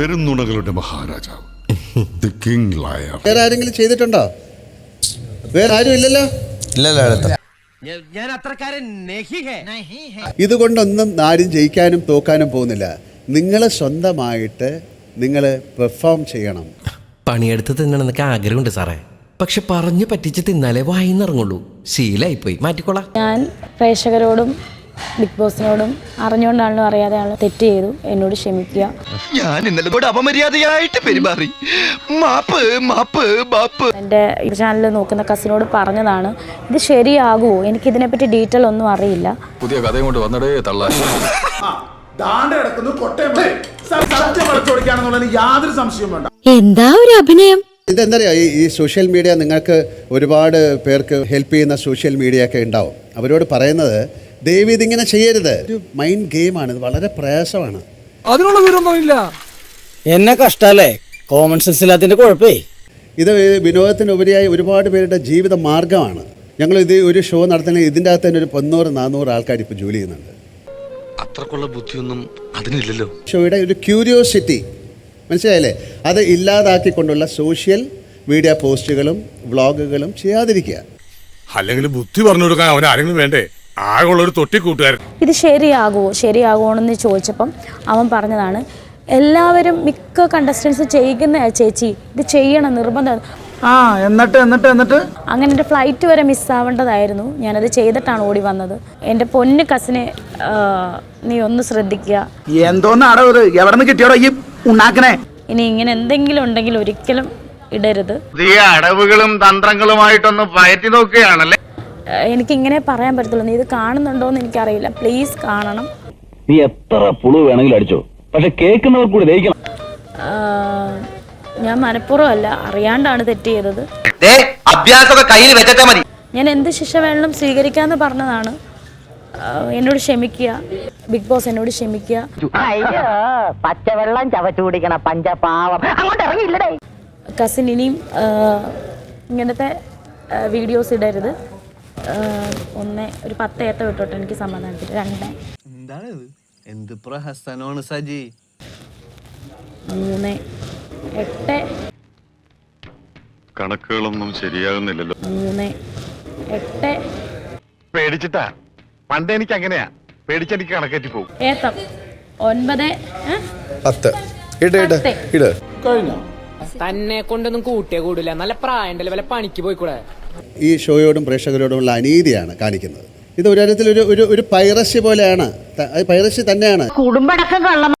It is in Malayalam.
പെരുന്നുണകളുടെ മഹാരാജാവ്. ദി കിങ് ലയർ വേറെ ആരെങ്കിലും ചെയ്തിട്ടുണ്ടോ? വേറെ ആരും ഇല്ലല്ലോ ഇതുകൊണ്ടൊന്നും ആരും ജയിക്കാനും തോക്കാനും പോകുന്നില്ല. നിങ്ങൾ സ്വന്തമായിട്ട് നിങ്ങൾ പെർഫോം ചെയ്യണം. പണിയെടുത്ത് തിന്നണമെന്നൊക്കെ ആഗ്രഹമുണ്ട് സാറേ. പക്ഷെ പറഞ്ഞു പറ്റിച്ച് തിന്നാലേ വായിന്നിറങ്ങുള്ളൂ ശീലായിപ്പോയി. മാറ്റിക്കോളാം. ഞാൻ പ്രേക്ഷകരോടും ബിഗ് ബോസിനോടും അറിഞ്ഞുകൊണ്ടാണല്ലോ അറിയാതെ ആണ് തെറ്റ് ചെയ്തു. എന്നോട് ക്ഷമിക്കുക. ഞാൻ ഇന്നലെ കൂടെ അപമര്യാദയായിട്ട് പെരുമാറി. മാപ്പ് മാപ്പ് മാപ്പ്. എന്റെ ചാനൽ നോക്കുന്ന കസിനോട് പറഞ്ഞതാണ് ഇത് ശരിയാകുമോ എനിക്ക് ഇതിനെപ്പറ്റി ഡീറ്റെയിൽ ഒന്നും അറിയില്ല. പുതിയ കഥയും കൊണ്ട് വന്നടേ തള്ള. യാതൊരു സംശയവും വേണ്ട. എന്താ ഒരു അഭിനയം? ഇതെന്താ അറിയോ ഈ ഈ സോഷ്യൽ മീഡിയ നിങ്ങൾക്ക് ഒരുപാട് പേർക്ക് ഹെൽപ്പ് ചെയ്യുന്ന സോഷ്യൽ മീഡിയ ഒക്കെ ഉണ്ടാവും. അവരോട് പറയുന്നത് ദയവ് ഇതിങ്ങനെ ചെയ്യരുത്. ഒരു മൈൻഡ് ഗെയിമാണ് ഇത് വളരെ പ്രയാസമാണ്. അതിനുള്ള വിവരമൊന്നുമില്ല എന്നെ കഷ്ടല്ലേ? Common sense ഇല്ലാത്തതിന്റെ കുഴപ്പേ. ഇത് വിനോദത്തിനുപരിയായി ഒരുപാട് പേരുടെ ജീവിത മാർഗമാണ് ഞങ്ങൾ ഇത് ഒരു ഷോ നടത്തുന്ന ഇതിന്റെ അകത്ത് തന്നെ ഒരു പൊന്നൂറ് നാനൂറ് ആൾക്കാർ ഇപ്പോൾ ജോലി ചെയ്യുന്നുണ്ട്. അത്രക്കുള്ള ബുദ്ധിയൊന്നും അതിനില്ലല്ലോ. ഷോയുടെ ഒരു ക്യൂരിയോസിറ്റി മനസ്സിലായല്ലേ? അത് ഇല്ലാതാക്കിക്കൊണ്ടുള്ള സോഷ്യൽ മീഡിയ പോസ്റ്റുകളും വ്ളോഗുകളും ചെയ്യാതിരിക്കുക. അല്ലെങ്കിൽ ബുദ്ധി പറഞ്ഞു കൊടുക്കാൻ അവൻ ആരെങ്കിലും വേണ്ടേ? ആകെയുള്ള ഒരു തൊട്ടി കൂട്ടുകാരൻ ഇത് ശരിയാകുമോ ശരിയാകുമോ എന്ന് ചോദിച്ചപ്പം അവൻ പറഞ്ഞതാണ് എല്ലാവരും മിക്ക കണ്ടസ്റ്റൻസ് ചെയ്യുന്ന ചേച്ചി ഇത് ചെയ്യണം നിർബന്ധം. ആ എന്നിട്ട് എന്നിട്ട് എന്നിട്ട്? അങ്ങനെ എന്റെ ഫ്ലൈറ്റ് വരെ മിസ്സാവേണ്ടതായിരുന്നു ഞാനത് ചെയ്തിട്ടാണ് ഓടി വന്നത്. എന്റെ പൊന്ന് കസിനെ നീ ഒന്ന് ശ്രദ്ധിക്കുക. എന്തോന്നാടോ ഇത്? എവിടെ നിന്ന് കിട്ടിയോടോ ഈ ഉണ്ടാക്കണേ? ഇനി ഇങ്ങനെ എന്തെങ്കിലും ഉണ്ടെങ്കിൽ ഒരിക്കലും ഇടരുത്. ഈ അടവുകളും തന്ത്രങ്ങളുമായിട്ടൊന്ന് പയറ്റി നോക്കുകയാണല്ലേ? എനിക്കിങ്ങനെ പറയാൻ പറ്റത്തുള്ളൂ. നീ ഇത് കാണുന്നുണ്ടോ എന്ന് എനിക്കറിയില്ല. പ്ലീസ് കാണണം. നീ എത്ര പുളു വേണമെങ്കിലും അടിച്ചോ. പക്ഷെ കേൾക്കുന്നവർ കൂടി ദഹിക്കണം. ഞാൻ മനഃപൂർവമല്ല. അറിയാണ്ടാണ് തെറ്റ് ചെയ്തത്. അഭ്യാസമൊക്കെ കയ്യിൽ വെച്ചിട്ടാ മതി. ഞാൻ എന്ത് ശിക്ഷ വേണമെങ്കിലും സ്വീകരിക്കാന്ന് പറഞ്ഞതാണ്. എന്നോട് ക്ഷമിക്കുക. ബിഗ് ബോസ് എന്നോട് ക്ഷമിക്കുക. അയ്യോ പച്ചവെള്ളം ചവച്ചു കുടിക്കണ പഞ്ചപാവം. അങ്ങോട്ട് ഇറങ്ങിയില്ലടേ. കസിൻ ഇനിയും ഇങ്ങനത്തെ വീഡിയോസ് ഇടരുത്. ഒന്ന് ഒരു പത്ത് ഏത്ത വിട്ടോട്ടെ എനിക്ക് സമാധാനത്തിൽ. രണ്ട്. എന്താണിത്? എന്ത് പ്രഹസനമാണ് സജി? മൂന്ന് എട്ട്. കണക്കുകളൊന്നും ശരിയാകുന്നില്ലല്ലോ. മൂന്ന് എട്ട്. പേടിച്ചിട്ടാ? പണ്ട് എനിക്ക് അങ്ങനെയാ പേടിച്ചെനിക്ക് കണക്കേറ്റി പോകും ഏത്തം. ഒൻപത്? പത്ത്. ഇട് ഇട്. ഇട്. തന്നെ കൊണ്ടൊന്നും കൂട്ടിയേ കൂടില്ല നല്ല പ്രായണ്ടല്ലേ. വല്ല പണിക്ക് പോയിക്കൂടെ? ഈ ഷോയോടും പ്രേക്ഷകരോടുമുള്ള അനീതിയാണ് കാണിക്കുന്നത്. ഇത് ഒരു തരത്തിൽ ഒരു ഒരു പൈറസി പോലെയാണ്. പൈറസി തന്നെയാണ്. കുടുംബടക്കം